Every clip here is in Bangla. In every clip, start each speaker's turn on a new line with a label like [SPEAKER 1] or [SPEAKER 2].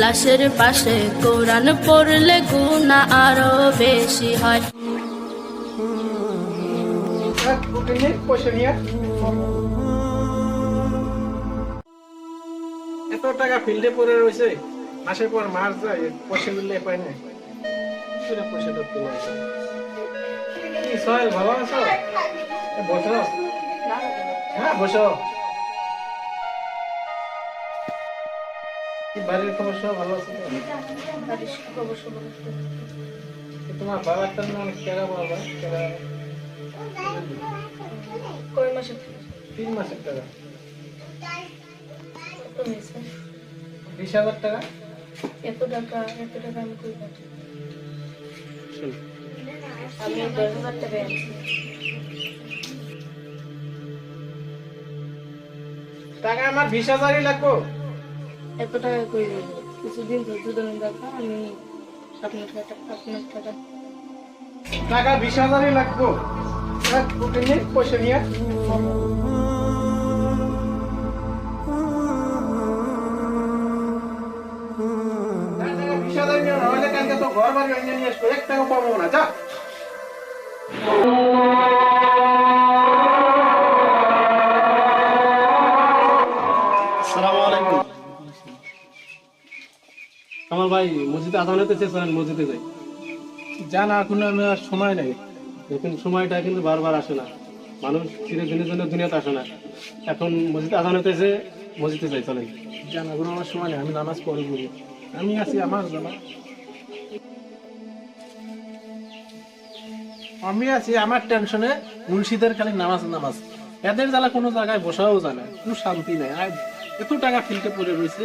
[SPEAKER 1] লাশের পাশে কোরআন পড়লে গুণা আরও বেশি হয়।
[SPEAKER 2] এত টাকা ফিল্ডে পড়ে রয়েছে, মাসের পর মাস যায়, পয়সা মিললে পাই না। করে পয়সা ধরতে পারছে ভালো আছো? বসো। হ্যাঁ বসো। বাড়ির খবর সব ভালো আছে তোমার নাম কেরা বাবা কেরা?
[SPEAKER 1] কয় মাসে
[SPEAKER 2] তিন মাসের টাকা। বিশ হাজার টাকা?
[SPEAKER 1] এত টাকা এত টাকা আমি কই পাচ্ছি আমি দশ হাজার টাকা আনছি
[SPEAKER 2] টাকা আমার বিশ হাজারই লাগবো।
[SPEAKER 1] এত টাকা কই দেব? কিছুদিন ধৈর্য ধরুন দেখা আমি আপনার টাকা আপনার টাকা।
[SPEAKER 2] টাকা বিশ হাজারই লাগবো। নিয়ে পয়সা নিয়ে তো ঘর বাড়ি নিয়ে আসব। এক টাকা পাবো না, যা।
[SPEAKER 3] আমার ভাই মসজিদে আদান হতেছে চলেন মসজিদে যাই।
[SPEAKER 2] যা না এখন আমি আর সময় নেই।
[SPEAKER 3] দেখুন সময়টা কিন্তু বারবার আসে না। মানুষ চিরদিনের জন্য দুনিয়াতে আসে না। এখন মসজিদে আদান হতেছে মসজিদে যাই চলেন।
[SPEAKER 2] যা না এখন আমার সময় নেই আমি নামাজ পড়ে বলি আমি আছি আমার জানা আমি আছি আমার টেনশনে মুন্সিদের খালি নামাজ নামাজ। এদের জ্বালা কোনো জায়গায় বসাও জানে কোনো শান্তি নেই। এত টাকা ফিল্টে পড়ে রয়েছে।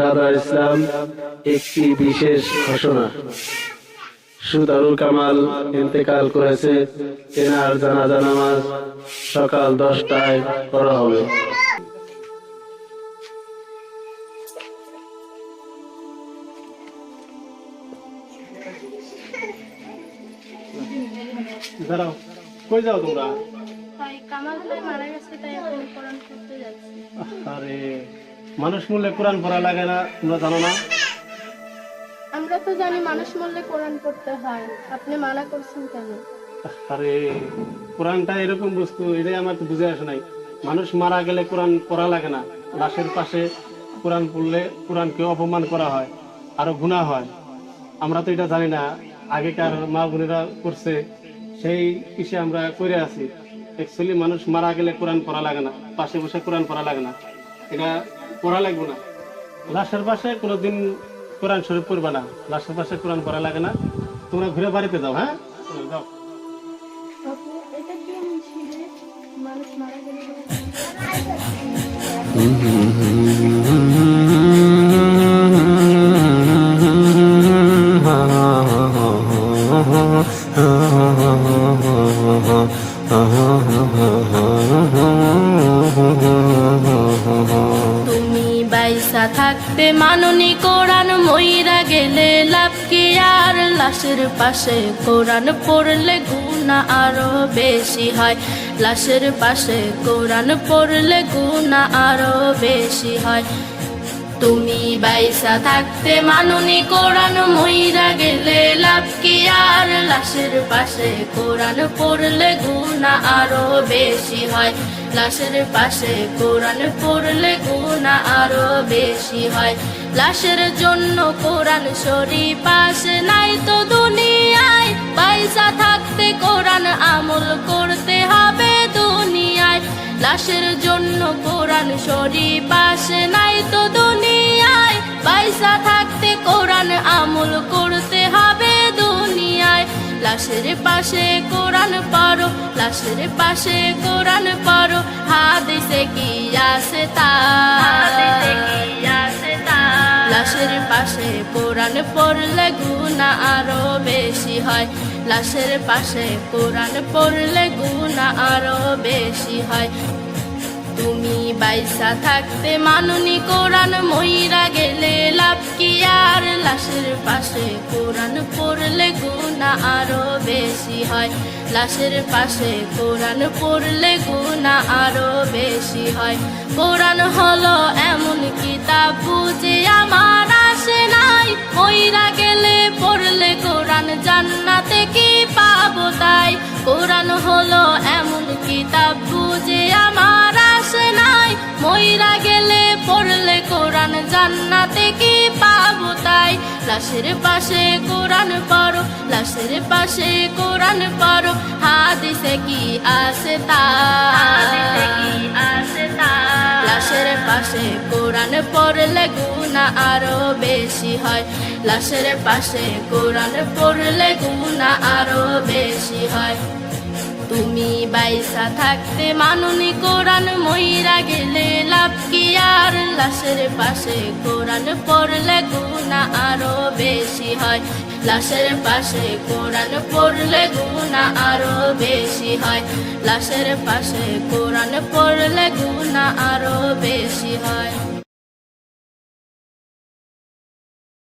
[SPEAKER 3] রাধা ইসলাম একটি বিশেষ ঘোষণা। সুদারুল কামাল ইন্তেকাল করেছে এনার জানাজা নামাজ সকাল দশটায় করা হবে। দাঁড়াও কই যাও তোমরা?
[SPEAKER 1] কামাল ভাই মারা গেছে তাই এখন কোরআন যাচ্ছি।
[SPEAKER 3] আরে মানুষ মূল্যে কোরআন পড়া লাগে না তোমরা জানো না?
[SPEAKER 1] আমরা তো জানি মানুষ মরলে কোরআন পড়তে হয়। আপনি মানা করছেন কেন?
[SPEAKER 3] আরে কোরআনটা এরকম বস্তু এটাই আমার তো বুঝে আসে নাই। মানুষ মারা গেলে কোরআন পড়া লাগে না। লাশের পাশে কোরআন পড়লে কোরআনকে অপমান করা হয় আরও গুণা হয়। আমরা তো এটা জানি না। আগেকার মা বোনেরা করছে সেই কিসে আমরা করে আছি। অ্যাকচুয়ালি মানুষ মারা গেলে কোরআন পড়া লাগে না পাশে বসে কোরআন পড়া লাগে না। এটা পড়া লাগবে না। লাশের পাশে কোনোদিন কোরআন শরীফ পড়বে না। লাশের পাশে কোরআন পড়া লাগে না। তোমরা ঘুরে বাড়িতে যাও হ্যাঁ? যাও।
[SPEAKER 1] মানুষ মারা গেলে থাকতে মাননি কোরআন মইরা গেলে লাভ কি? আর লাশের পাশে কোরআন পড়লে গুণা আরও বেশি হয়। লাশের পাশে কোরআন পড়লে গুণা আরও বেশি হয়। তুমি বাইসা থাকতে মাননি, কোরআন মইরা গেলে লাভ কি? আর লাশের পাশে কোরআন পড়লে গুণা আরও বেশি হয়। লাশের পাশে কোরআন পড়লে গুণা আরও বেশি হয়। লাশের জন্য কোরআন শরীফ পাশে নাই তো দুনিয়ায়। পয়সা থাকতে কোরআন আমল দুনিয়ায় লাশের জন্য কোরআন শরীফ পাশে নাই তো দুনিয়ায়। পয়সা থাক আমল করতে হবে দুনিয়ায়। লাশের পাশে কোরআন পড়ো লাশের পাশে কোরআন পড়ো। হাদিসে কি আছে তা? লাশের পাশে কোরআন পড়লে গুণা আরও বেশি হয়। লাশের পাশে কোরআন পড়লে গুণা আরও বেশি হয়। তুমি বাইসা থাকতে মাননি কোরআন, মহিরা গেলে লাভ কি? আর লাশের পাশে কোরআন পড়লে গুণা আরও বেশি হয়। লাশের পাশে কোরআন পড়লে গুণা আরও বেশি হয়। কোরআন হলো এমন কিতাব কোরআন জান্নাতে কি পাবো তাই? লাশের পাশে কোরআন পড়ো লাশের পাশে কোরআন পড়ো। হাদিসে কি আছে তা? লাশের পাশে কোরআন পড়লে গুণা আরও বেশি হয়। লাশের পাশে কোরআন পড়লে গুণা আরও বেশি হয়। তুমি বাইসা থাকতে মাননি কোরআন মইরা গেলে লাভ কি আর লাশের পাশে? কোরআন পড়লে গুণা আরও বেশি হয়। লাশের পাশে কোরআন পড়লে গুণা আরও বেশি হয়। লাশের পাশে কোরআন পড়লে গুণা আরও বেশি হয়।